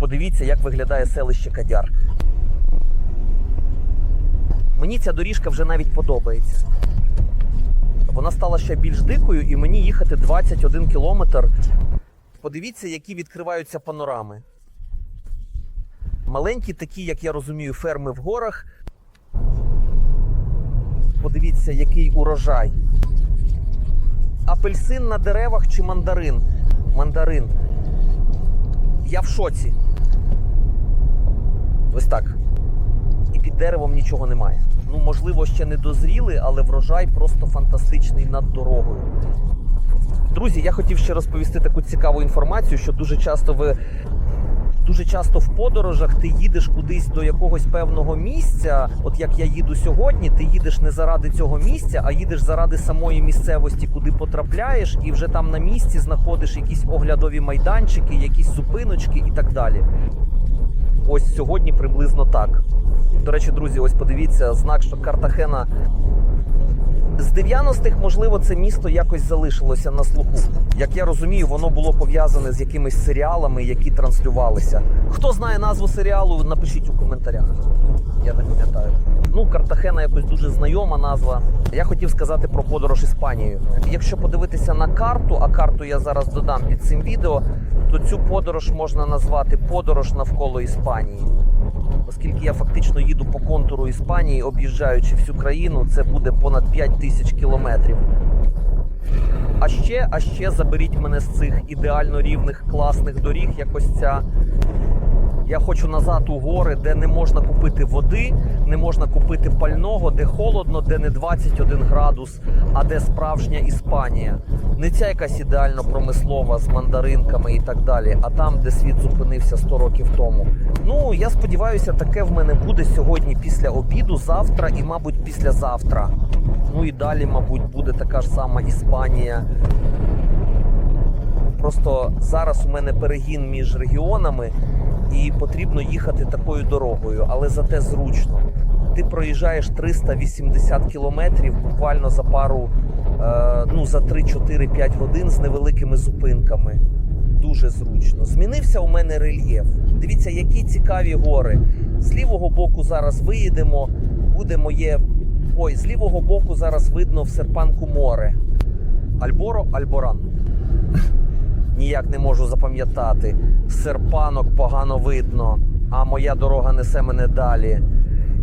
Подивіться, як виглядає селище Кадяр. Мені ця доріжка вже навіть подобається. Вона стала ще більш дикою, і мені їхати 21 кілометр. Подивіться, які відкриваються панорами. Маленькі, такі, як я розумію, ферми в горах. Подивіться, який урожай. Апельсин на деревах чи мандарин? Мандарин. Я в шоці. Ось так. І під деревом нічого немає. Ну, можливо, ще не дозріли, але врожай просто фантастичний над дорогою. Друзі, я хотів ще розповісти таку цікаву інформацію, що дуже часто ви. Дуже часто в подорожах ти їдеш кудись до якогось певного місця. От як я їду сьогодні, ти їдеш не заради цього місця, а їдеш заради самої місцевості, куди потрапляєш, і вже там на місці знаходиш якісь оглядові майданчики, якісь зупиночки і так далі. Ось сьогодні приблизно так. До речі, друзі, ось подивіться знак, що Картахена з 90-х, можливо, це місто якось залишилося на слуху. Як я розумію, воно було пов'язане з якимись серіалами, які транслювалися. Хто знає назву серіалу, напишіть у коментарях. Я не пам'ятаю. Ну, Картахена якось дуже знайома назва. Я хотів сказати про подорож Іспанією. Якщо подивитися на карту, а карту я зараз додам під цим відео, то цю подорож можна назвати подорож навколо Іспанії оскільки я фактично їду по контуру Іспанії, об'їжджаючи всю країну, це буде понад 5 тисяч кілометрів. А ще, а ще заберіть мене з цих ідеально рівних класних доріг, як ось ця. Я хочу назад у гори, де не можна купити води, не можна купити пального, де холодно, де не 21 градус, а де справжня Іспанія. Не ця якась ідеально промислова з мандаринками і так далі, а там, де світ зупинився 100 років тому. Ну я сподіваюся, таке в мене буде сьогодні після обіду, завтра і, мабуть, післязавтра. Ну і далі, мабуть, буде така ж сама Іспанія. Просто зараз у мене перегін між регіонами, і потрібно їхати такою дорогою, але зате зручно. Ти проїжджаєш 380 кілометрів буквально за пару, е, ну за 3-4-5 годин з невеликими зупинками. Дуже зручно. Змінився у мене рельєф. Дивіться, які цікаві гори. З лівого боку зараз виїдемо, буде моє. Ой, з лівого боку зараз видно в серпанку море. Альборо, Альборан ніяк не можу запам'ятати. Серпанок погано видно, а моя дорога несе мене далі.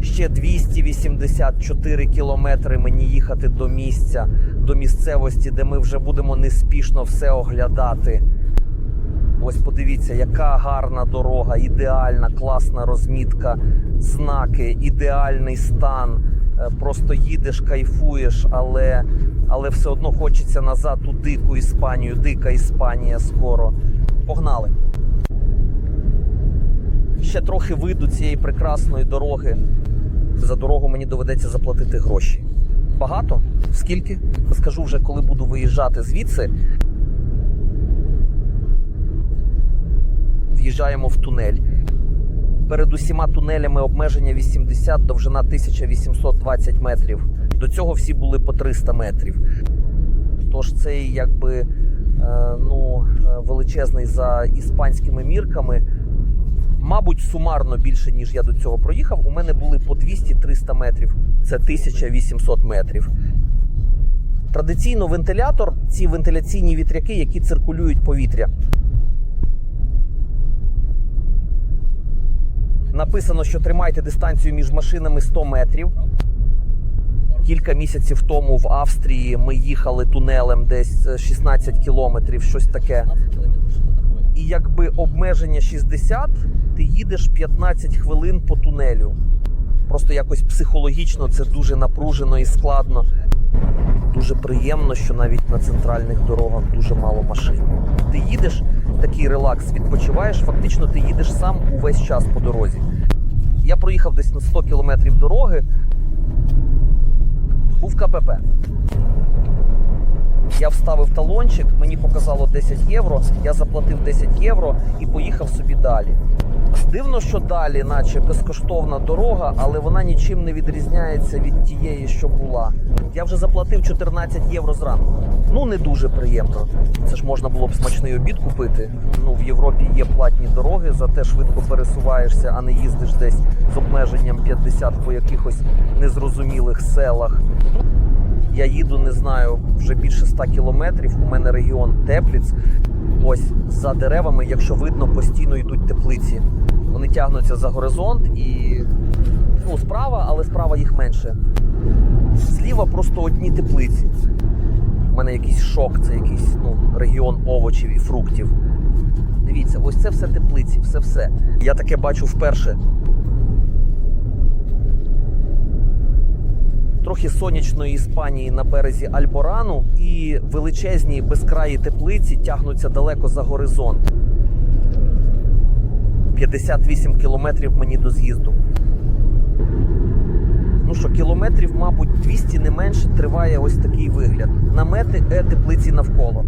Ще 284 кілометри мені їхати до місця, до місцевості, де ми вже будемо неспішно все оглядати. Ось подивіться, яка гарна дорога, ідеальна, класна розмітка, знаки, ідеальний стан. Е, Просто їдеш, кайфуєш, але, але все одно хочеться назад у дику Іспанію, дика Іспанія скоро. Погнали. Ще трохи вийду цієї прекрасної дороги. За дорогу мені доведеться заплатити гроші. Багато? Скільки? Скажу вже, коли буду виїжджати звідси. В'їжджаємо в тунель. Перед усіма тунелями обмеження 80, довжина 1820 метрів. До цього всі були по 300 метрів. Тож цей якби е, ну, е, величезний за іспанськими мірками. Мабуть, сумарно більше, ніж я до цього проїхав. У мене були по 200-300 метрів. Це 1800 метрів. Традиційно вентилятор ці вентиляційні вітряки, які циркулюють повітря. Написано, що тримайте дистанцію між машинами 100 метрів. Кілька місяців тому в Австрії ми їхали тунелем десь е, 16 кілометрів, щось таке. І якби обмеження 60, ти їдеш 15 хвилин по тунелю. Просто якось психологічно це дуже напружено і складно. Дуже приємно, що навіть на центральних дорогах дуже мало машин. Ти їдеш, такий релакс, відпочиваєш, фактично ти їдеш сам увесь час по дорозі. Я проїхав десь на 100 кілометрів дороги. Був КПП. Я вставив талончик, мені показало 10 євро, я заплатив 10 євро і поїхав собі далі. Дивно, що далі, наче безкоштовна дорога, але вона нічим не відрізняється від тієї, що була. Я вже заплатив 14 євро зранку. Ну не дуже приємно. Це ж можна було б смачний обід купити. Ну в Європі є платні дороги, зате швидко пересуваєшся, а не їздиш десь з обмеженням 50 по якихось незрозумілих селах. Я їду, не знаю, вже більше 100 кілометрів. У мене регіон Тепліц. Ось за деревами, якщо видно, постійно йдуть теплиці. Вони тягнуться за горизонт і ну, справа, але справа їх менше. Зліва просто одні теплиці. У мене якийсь шок, це якийсь ну, регіон овочів і фруктів. Дивіться, ось це все теплиці, все все. Я таке бачу вперше. Трохи сонячної Іспанії на березі Альборану і величезні безкраї теплиці тягнуться далеко за горизонт. 58 кілометрів мені до з'їзду. Ну що, кілометрів, мабуть, 200 не менше триває ось такий вигляд. Намети е теплиці навколо.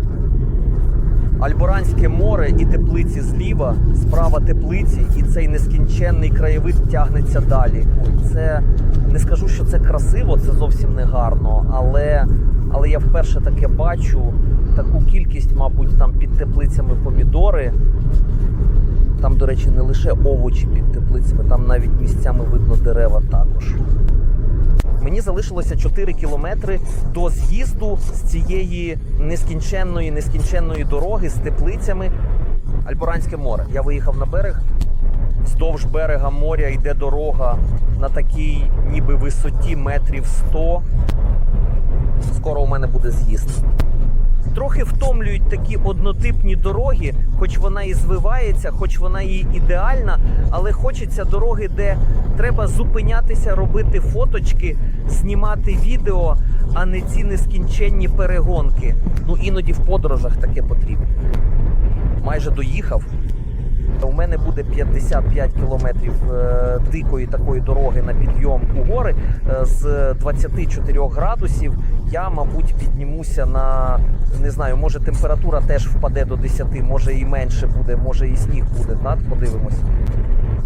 Альборанське море і теплиці зліва, справа теплиці, і цей нескінченний краєвид тягнеться далі. Це не скажу, що це красиво, це зовсім не гарно, але, але я вперше таке бачу. Таку кількість, мабуть, там під теплицями помідори. Там, до речі, не лише овочі під теплицями, там навіть місцями видно дерева також. Мені залишилося 4 кілометри до з'їзду з цієї нескінченної, нескінченної дороги з теплицями. Альборанське море. Я виїхав на берег. Вздовж берега моря йде дорога на такій ніби висоті метрів 100. Скоро у мене буде з'їзд. Трохи втомлюють такі однотипні дороги, хоч вона і звивається, хоч вона і ідеальна, але хочеться дороги, де треба зупинятися, робити фоточки, знімати відео, а не ці нескінченні перегонки. Ну іноді в подорожах таке потрібно. Майже доїхав. У мене буде 55 кілометрів е, дикої такої дороги на підйом у гори Е, з 24 градусів. Я, мабуть, піднімуся на не знаю, може температура теж впаде до 10, може і менше буде, може і сніг буде. Так, подивимось.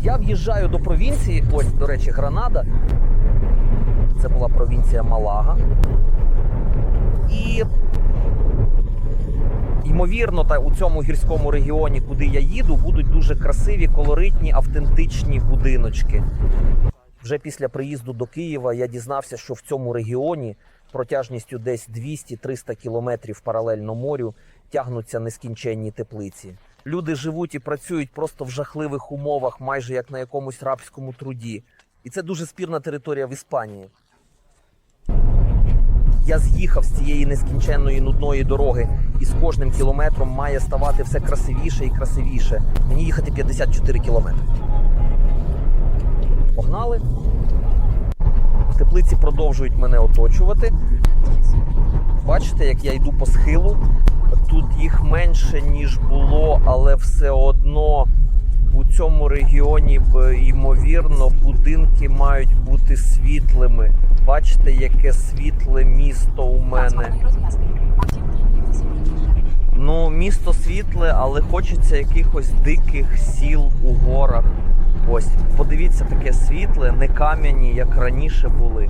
Я в'їжджаю до провінції. Ось, до речі, Гранада. Це була провінція Малага. І Ймовірно, та у цьому гірському регіоні, куди я їду, будуть дуже красиві, колоритні, автентичні будиночки. Вже після приїзду до Києва я дізнався, що в цьому регіоні протяжністю десь 200-300 кілометрів паралельно морю тягнуться нескінченні теплиці. Люди живуть і працюють просто в жахливих умовах, майже як на якомусь рабському труді. І це дуже спірна територія в Іспанії. Я з'їхав з цієї нескінченної нудної дороги, і з кожним кілометром має ставати все красивіше і красивіше. Мені їхати 54 кілометри. Погнали. Теплиці продовжують мене оточувати. Бачите, як я йду по схилу. Тут їх менше, ніж було, але все одно у цьому регіоні, ймовірно, будинки мають бути світлими. Бачите, яке світле місто у мене. Ну, місто світле, але хочеться якихось диких сіл у горах. Ось, подивіться, таке світле, не кам'яні, як раніше були.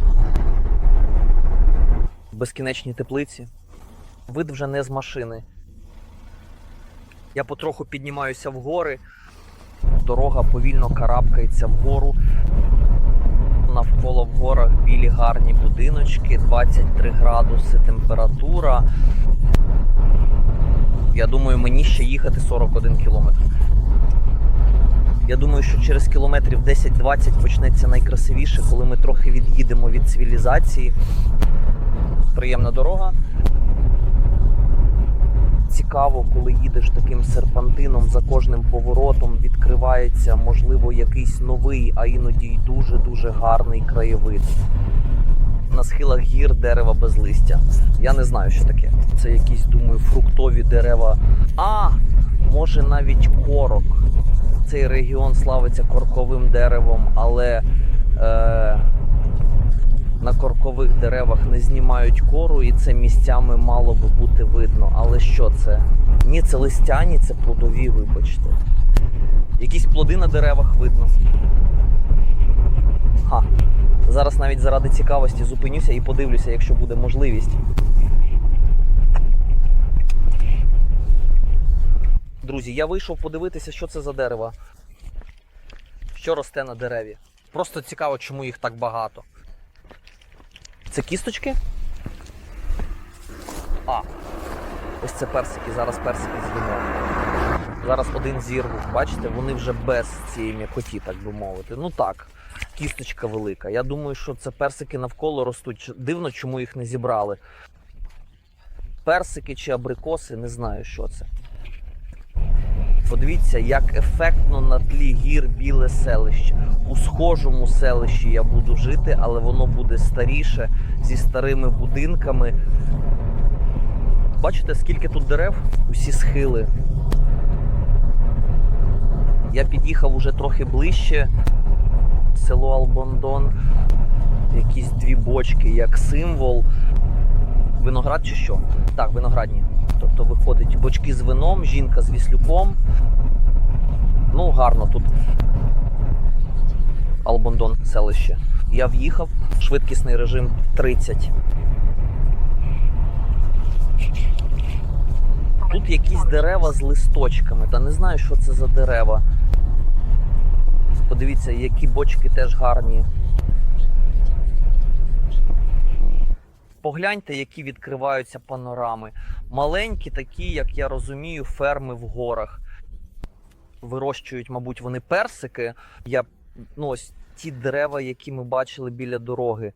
Безкінечні теплиці. Вид вже не з машини. Я потроху піднімаюся в гори. Дорога повільно карабкається вгору. Навколо в горах білі гарні будиночки, 23 градуси температура. Я думаю, мені ще їхати 41 кілометр. Я думаю, що через кілометрів 10-20 почнеться найкрасивіше, коли ми трохи від'їдемо від цивілізації. Приємна дорога. Цікаво, коли їдеш таким серпантином за кожним поворотом, відкривається, можливо, якийсь новий, а іноді й дуже-дуже гарний краєвид. На схилах гір дерева без листя. Я не знаю, що таке. Це якісь, думаю, фруктові дерева. А, може навіть корок. Цей регіон славиться корковим деревом, але е, на коркових деревах не знімають кору, і це місцями мало би бути видно. Але що це? Ні, це листяні, це плодові, вибачте. Якісь плоди на деревах видно. Ха. Зараз навіть заради цікавості зупинюся і подивлюся, якщо буде можливість. Друзі, я вийшов подивитися, що це за дерево. Що росте на дереві. Просто цікаво, чому їх так багато. Це кісточки? А. Ось це персики, зараз персики з'їмо. Зараз один зірву. Бачите, вони вже без цієї м'якоті, так би мовити. Ну так, кісточка велика. Я думаю, що це персики навколо ростуть. Дивно, чому їх не зібрали. Персики чи абрикоси, не знаю, що це. Подивіться, як ефектно на тлі гір біле селище. У схожому селищі я буду жити, але воно буде старіше зі старими будинками. Бачите, скільки тут дерев? Усі схили. Я під'їхав уже трохи ближче. Село Албондон. Якісь дві бочки, як символ. Виноград чи що? Так, виноградні. Тобто виходить бочки з вином, жінка з віслюком. Ну, гарно тут. Албондон селище. Я в'їхав, швидкісний режим 30. Тут якісь дерева з листочками, та не знаю, що це за дерева. Подивіться, які бочки теж гарні. Погляньте, які відкриваються панорами. Маленькі, такі, як я розумію, ферми в горах. Вирощують, мабуть, вони персики. Я, ну, ось ті дерева, які ми бачили біля дороги.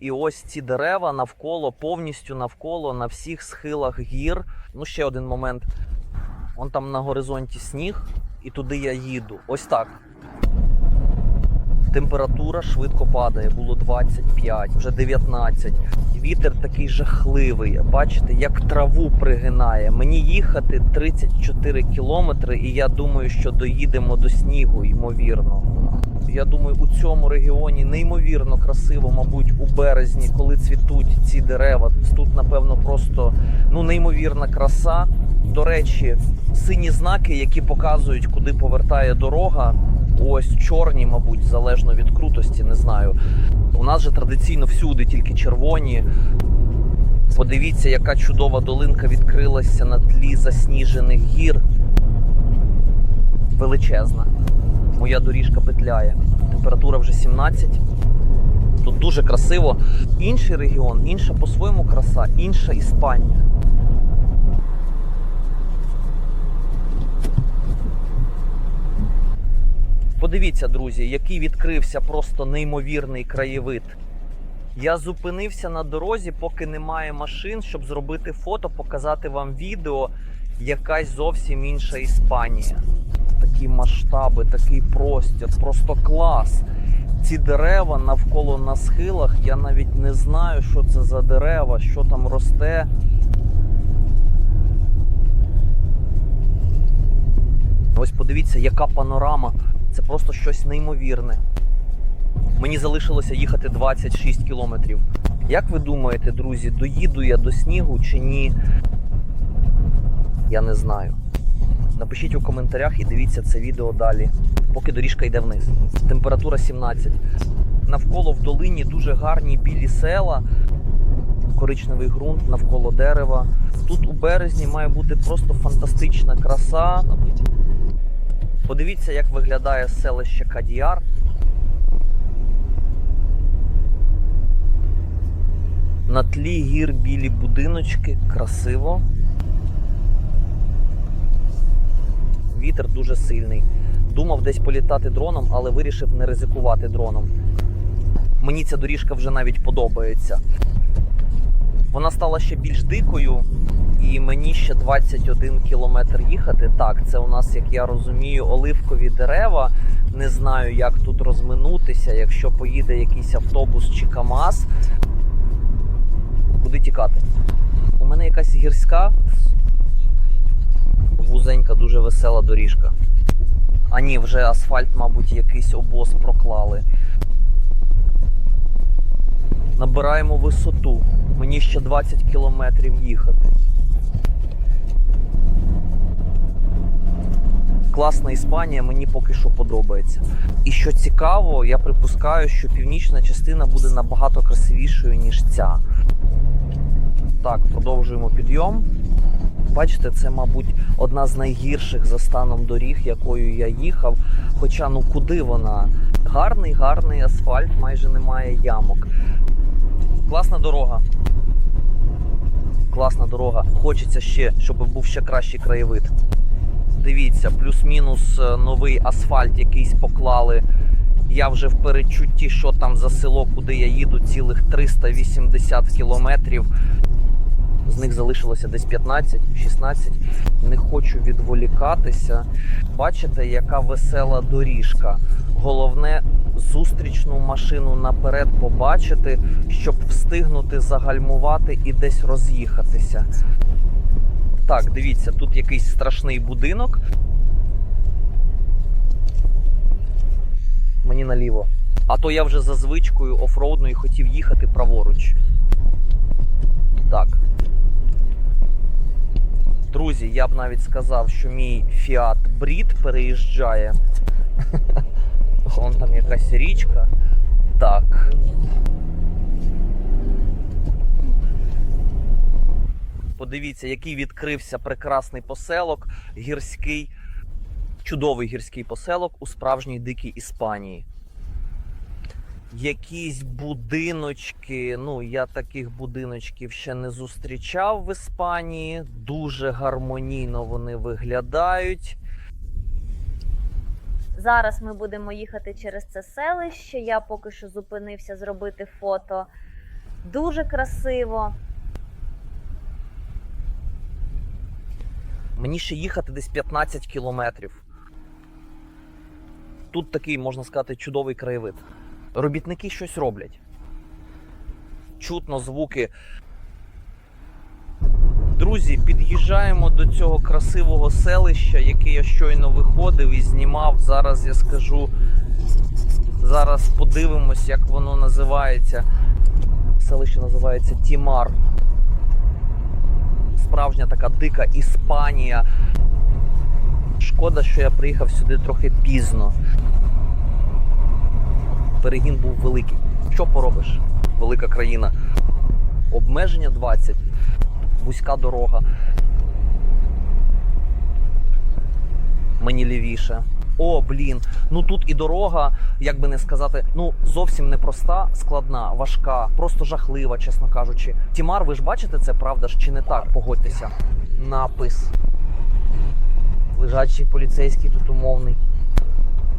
І ось ці дерева навколо, повністю навколо, на всіх схилах гір. Ну, ще один момент. Вон там на горизонті сніг, і туди я їду. Ось так. Температура швидко падає, було 25, вже 19. Вітер такий жахливий. Бачите, як траву пригинає. Мені їхати 34 кілометри, і я думаю, що доїдемо до снігу, ймовірно. Я думаю, у цьому регіоні неймовірно красиво, мабуть, у березні, коли цвітуть ці дерева. Тут, напевно, просто ну неймовірна краса. До речі, сині знаки, які показують, куди повертає дорога. Ось чорні, мабуть, залежно від крутості, не знаю. У нас же традиційно всюди тільки червоні. Подивіться, яка чудова долинка відкрилася на тлі засніжених гір. Величезна. Моя доріжка петляє. Температура вже 17. Тут дуже красиво. Інший регіон, інша по-своєму краса, інша Іспанія. Подивіться, друзі, який відкрився просто неймовірний краєвид. Я зупинився на дорозі, поки немає машин, щоб зробити фото, показати вам відео. Якась зовсім інша Іспанія. Такі масштаби, такий простір, просто клас. Ці дерева навколо на схилах, я навіть не знаю, що це за дерева, що там росте. Ось подивіться, яка панорама. Це просто щось неймовірне. Мені залишилося їхати 26 кілометрів. Як ви думаєте, друзі, доїду я до снігу чи ні? Я не знаю. Напишіть у коментарях і дивіться це відео далі, поки доріжка йде вниз. Температура 17. Навколо в долині дуже гарні білі села, коричневий ґрунт навколо дерева. Тут у березні має бути просто фантастична краса. Подивіться, як виглядає селище Кадіар. На тлі гір білі будиночки, красиво. Вітер дуже сильний. Думав десь політати дроном, але вирішив не ризикувати дроном. Мені ця доріжка вже навіть подобається. Вона стала ще більш дикою, і мені ще 21 кілометр їхати. Так, це у нас, як я розумію, оливкові дерева. Не знаю, як тут розминутися, якщо поїде якийсь автобус чи КАМАЗ. Куди тікати? У мене якась гірська, вузенька, дуже весела доріжка. А ні, вже асфальт, мабуть, якийсь обоз проклали. Набираємо висоту. Мені ще 20 кілометрів їхати. Класна Іспанія, мені поки що подобається. І що цікаво, я припускаю, що північна частина буде набагато красивішою, ніж ця. Так, продовжуємо підйом. Бачите, це, мабуть, одна з найгірших за станом доріг, якою я їхав. Хоча ну куди вона? Гарний, гарний асфальт, майже немає ямок. Класна дорога. Класна дорога. Хочеться ще, щоб був ще кращий краєвид. Дивіться, плюс-мінус е, новий асфальт якийсь поклали. Я вже в передчутті, що там за село, куди я їду, цілих 380 кілометрів. З них залишилося десь 15-16. Не хочу відволікатися. Бачите, яка весела доріжка. Головне зустрічну машину наперед побачити, щоб встигнути загальмувати і десь роз'їхатися. Так, дивіться, тут якийсь страшний будинок. Мені наліво. А то я вже за звичкою офроудною хотів їхати праворуч. Так. Друзі, я б навіть сказав, що мій Fiat Брід переїжджає. Вон там якась річка. Так. Подивіться, який відкрився прекрасний поселок, гірський, чудовий гірський поселок у справжній дикій Іспанії. Якісь будиночки. Ну, я таких будиночків ще не зустрічав в Іспанії. Дуже гармонійно вони виглядають. Зараз ми будемо їхати через це селище. Я поки що зупинився зробити фото. Дуже красиво. Мені ще їхати десь 15 кілометрів. Тут такий, можна сказати, чудовий краєвид. Робітники щось роблять. Чутно звуки. Друзі, під'їжджаємо до цього красивого селища, яке я щойно виходив і знімав. Зараз я скажу. Зараз подивимось, як воно називається. Селище називається Тімар справжня така дика Іспанія. Шкода, що я приїхав сюди трохи пізно. Перегін був великий. Що поробиш? Велика країна. Обмеження 20, вузька дорога. Мені лівіше. О, блін. Ну тут і дорога, як би не сказати, ну зовсім не проста, складна, важка, просто жахлива, чесно кажучи. Тімар, ви ж бачите це, правда ж, чи не так? Погодьтеся. Напис. Лежачий поліцейський тут умовний.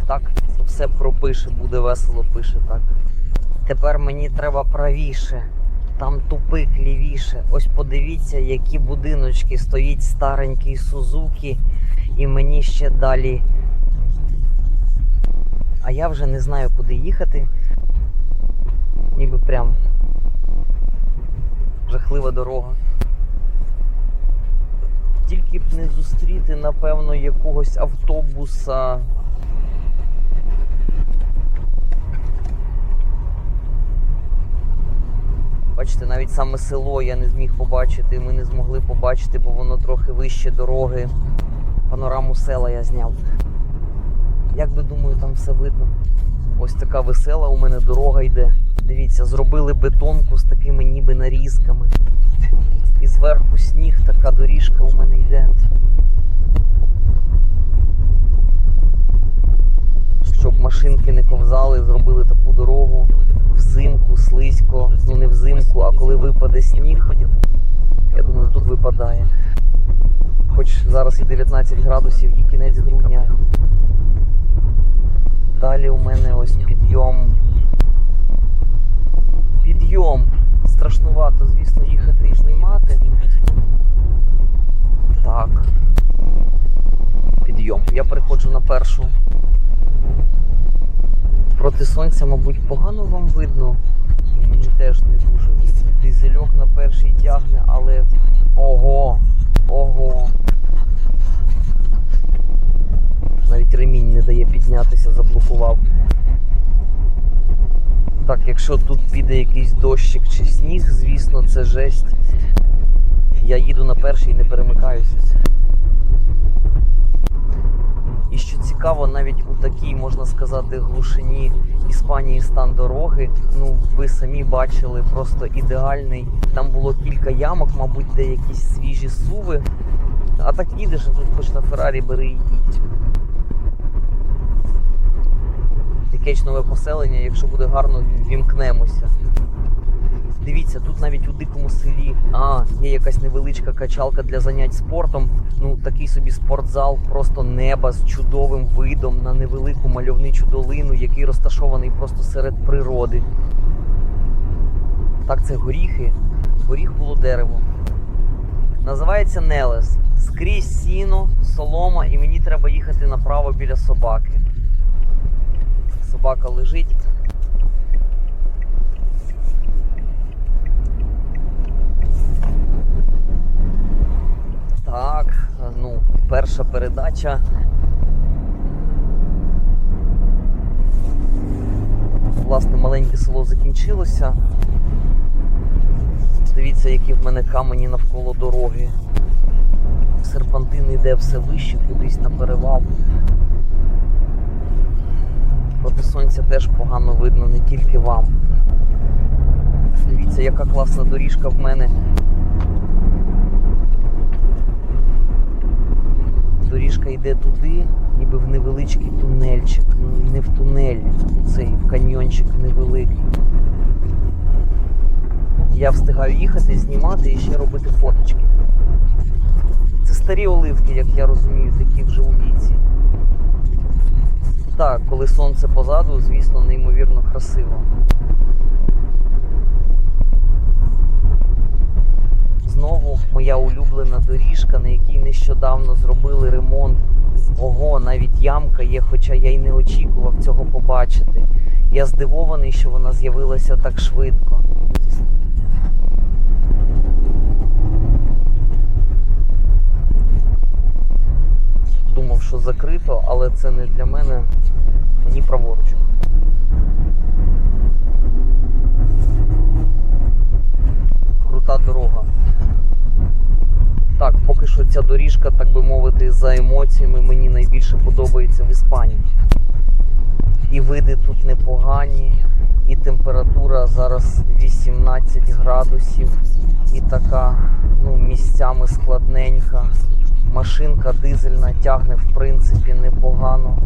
Так, все пропише, буде весело пише, так. Тепер мені треба правіше. Там тупик лівіше. Ось подивіться, які будиночки стоїть старенький Сузуки, і мені ще далі а я вже не знаю, куди їхати. Ніби прям жахлива дорога. Тільки б не зустріти, напевно, якогось автобуса. Бачите, навіть саме село я не зміг побачити, ми не змогли побачити, бо воно трохи вище дороги. Панораму села я зняв. Як би думаю, там все видно. Ось така весела у мене дорога йде. Дивіться, зробили бетонку з такими ніби нарізками. І зверху сніг така доріжка у мене йде. Щоб машинки не ковзали, зробили таку дорогу взимку, слизько, ну не взимку, а коли випаде сніг. Я думаю, тут випадає. Хоч зараз і 19 градусів, і кінець грудня. Далі у мене ось підйом. Підйом. Страшнувато, звісно, їхати і знімати. Так. Підйом. Я переходжу на першу. Проти сонця, мабуть, погано вам видно. Мені теж не дуже видно. Дизельок на перший тягне, але. Ого! Ого! Навіть ремінь не дає піднятися, заблокував. Так, якщо тут піде якийсь дощик чи сніг, звісно, це жесть. Я їду на перший і не перемикаюся. І що цікаво, навіть у такій, можна сказати, глушині Іспанії стан дороги. Ну, ви самі бачили, просто ідеальний. Там було кілька ямок, мабуть, де якісь свіжі суви. А так їдеш, тут хоч на Феррарі бери і їдь. Якесь нове поселення, якщо буде гарно, вімкнемося. Дивіться, тут навіть у дикому селі а, є якась невеличка качалка для занять спортом. Ну, такий собі спортзал, просто неба з чудовим видом на невелику мальовничу долину, який розташований просто серед природи. Так, це горіхи. Горіх було дерево. Називається Нелес. Скрізь сіно, солома, і мені треба їхати направо біля собаки. Собака лежить. Так, ну, перша передача. Власне, маленьке село закінчилося. Дивіться, які в мене камені навколо дороги. Серпантин йде все вище, кудись на перевал. Проти сонця теж погано видно, не тільки вам. Дивіться, яка класна доріжка в мене. Доріжка йде туди, ніби в невеличкий тунельчик. Ну, не в тунель, цей в каньйончик невеликий. Я встигаю їхати, знімати і ще робити фоточки. Це старі оливки, як я розумію, такі вже у віці. Так, коли сонце позаду, звісно, неймовірно красиво. Знову моя улюблена доріжка, на якій нещодавно зробили ремонт. Ого, навіть ямка є, хоча я й не очікував цього побачити. Я здивований, що вона з'явилася так швидко. Думав, що закрито, але це не для мене. Мені праворуч. Крута дорога. Так, поки що ця доріжка, так би мовити, за емоціями мені найбільше подобається в Іспанії. І види тут непогані, і температура зараз 18 градусів, і така ну, місцями складненька. Машинка дизельна тягне в принципі непогано.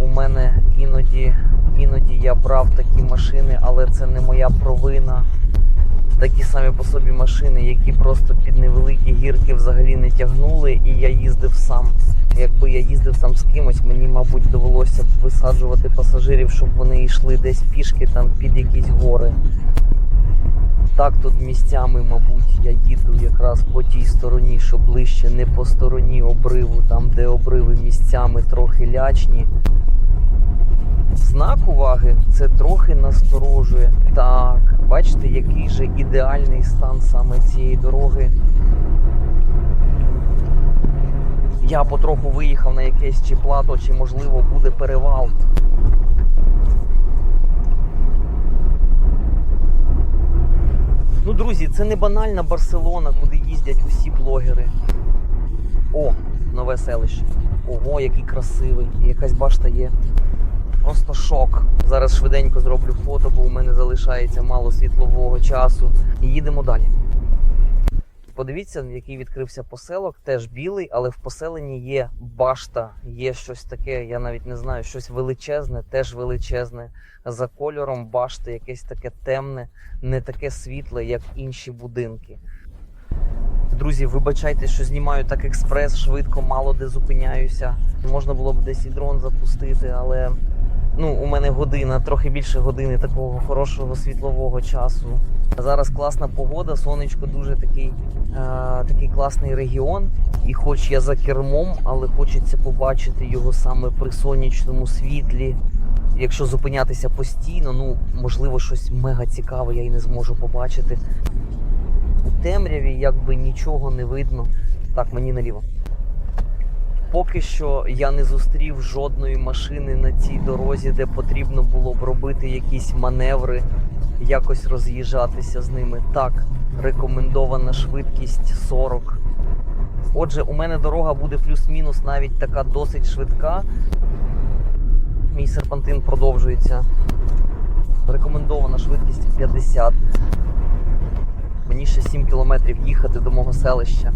У мене іноді, іноді я брав такі машини, але це не моя провина. Такі самі по собі машини, які просто під невеликі гірки взагалі не тягнули, і я їздив сам. Якби я їздив там з кимось, мені, мабуть, довелося б висаджувати пасажирів, щоб вони йшли десь пішки там під якісь гори. Так тут місцями, мабуть, я їду якраз по тій стороні, що ближче не по стороні обриву, там де обриви місцями трохи лячні. Знак уваги це трохи насторожує. Так, бачите, який же ідеальний стан саме цієї дороги. Я потроху виїхав на якесь чи плато, чи можливо буде перевал. Ну, друзі, це не банальна Барселона, куди їздять усі блогери. О, нове селище. Ого, який красивий. І якась башта є. Просто шок. Зараз швиденько зроблю фото, бо у мене залишається мало світлового часу. І їдемо далі. Подивіться, який відкрився поселок, теж білий, але в поселенні є башта, є щось таке, я навіть не знаю, щось величезне, теж величезне. За кольором башти, якесь таке темне, не таке світле, як інші будинки. Друзі, вибачайте, що знімаю так експрес, швидко, мало де зупиняюся. Можна було б десь і дрон запустити, але ну, у мене година, трохи більше години такого хорошого світлового часу. Зараз класна погода, сонечко дуже такий, е, такий класний регіон. І хоч я за кермом, але хочеться побачити його саме при сонячному світлі. Якщо зупинятися постійно, ну можливо, щось мега цікаве, я й не зможу побачити. У темряві якби нічого не видно. Так, мені наліво. Поки що я не зустрів жодної машини на цій дорозі, де потрібно було б робити якісь маневри, якось роз'їжджатися з ними. Так, рекомендована швидкість 40. Отже, у мене дорога буде плюс-мінус навіть така досить швидка. Мій серпантин продовжується. Рекомендована швидкість 50. Мені ще 7 кілометрів їхати до мого селища.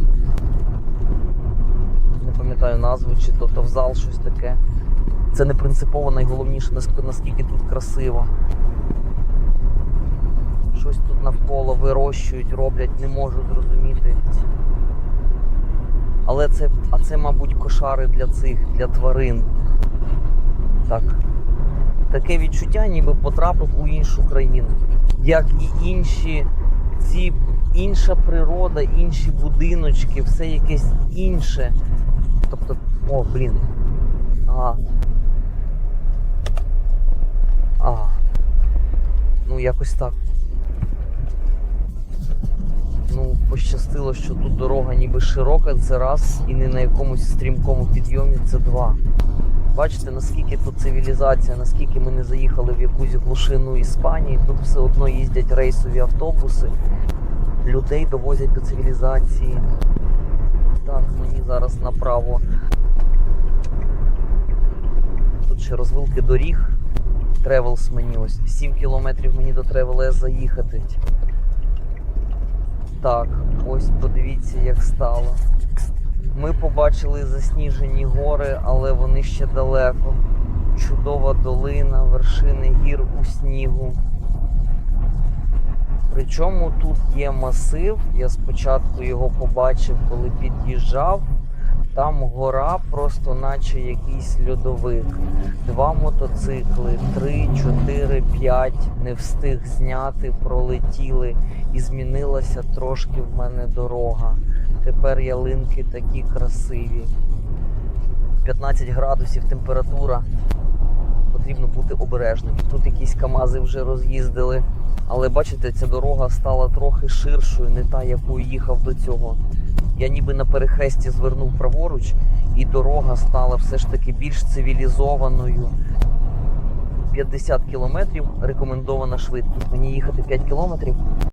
Не пам'ятаю назву, чи то Товзал, щось таке. Це не принципово найголовніше, наскільки тут красиво. Щось тут навколо вирощують, роблять, не можу зрозуміти. Але це, а це, мабуть, кошари для цих, для тварин. Так. Таке відчуття, ніби потрапив у іншу країну. Як і інші ці інша природа, інші будиночки, все якесь інше. Тобто, о, блін. А. А. Ну, якось так. Ну, пощастило, що тут дорога ніби широка, це раз, і не на якомусь стрімкому підйомі це два. Бачите, наскільки тут цивілізація, наскільки ми не заїхали в якусь глушину Іспанії, тут все одно їздять рейсові автобуси, людей довозять до цивілізації. Так, мені зараз направо. Тут ще розвилки доріг. Тревелс мені ось 7 кілометрів мені до Тревелес заїхати. Так, ось подивіться, як стало. Ми побачили засніжені гори, але вони ще далеко. Чудова долина, вершини гір у снігу. Причому тут є масив. Я спочатку його побачив, коли під'їжджав. Там гора просто наче якийсь льодовик. Два мотоцикли, три, чотири, п'ять не встиг зняти, пролетіли, і змінилася трошки в мене дорога. Тепер ялинки такі красиві. 15 градусів температура. Потрібно бути обережним. Тут якісь камази вже роз'їздили. Але бачите, ця дорога стала трохи ширшою, не та, якою їхав до цього. Я ніби на перехресті звернув праворуч, і дорога стала все ж таки більш цивілізованою. 50 кілометрів рекомендована швидкість. Мені їхати 5 кілометрів.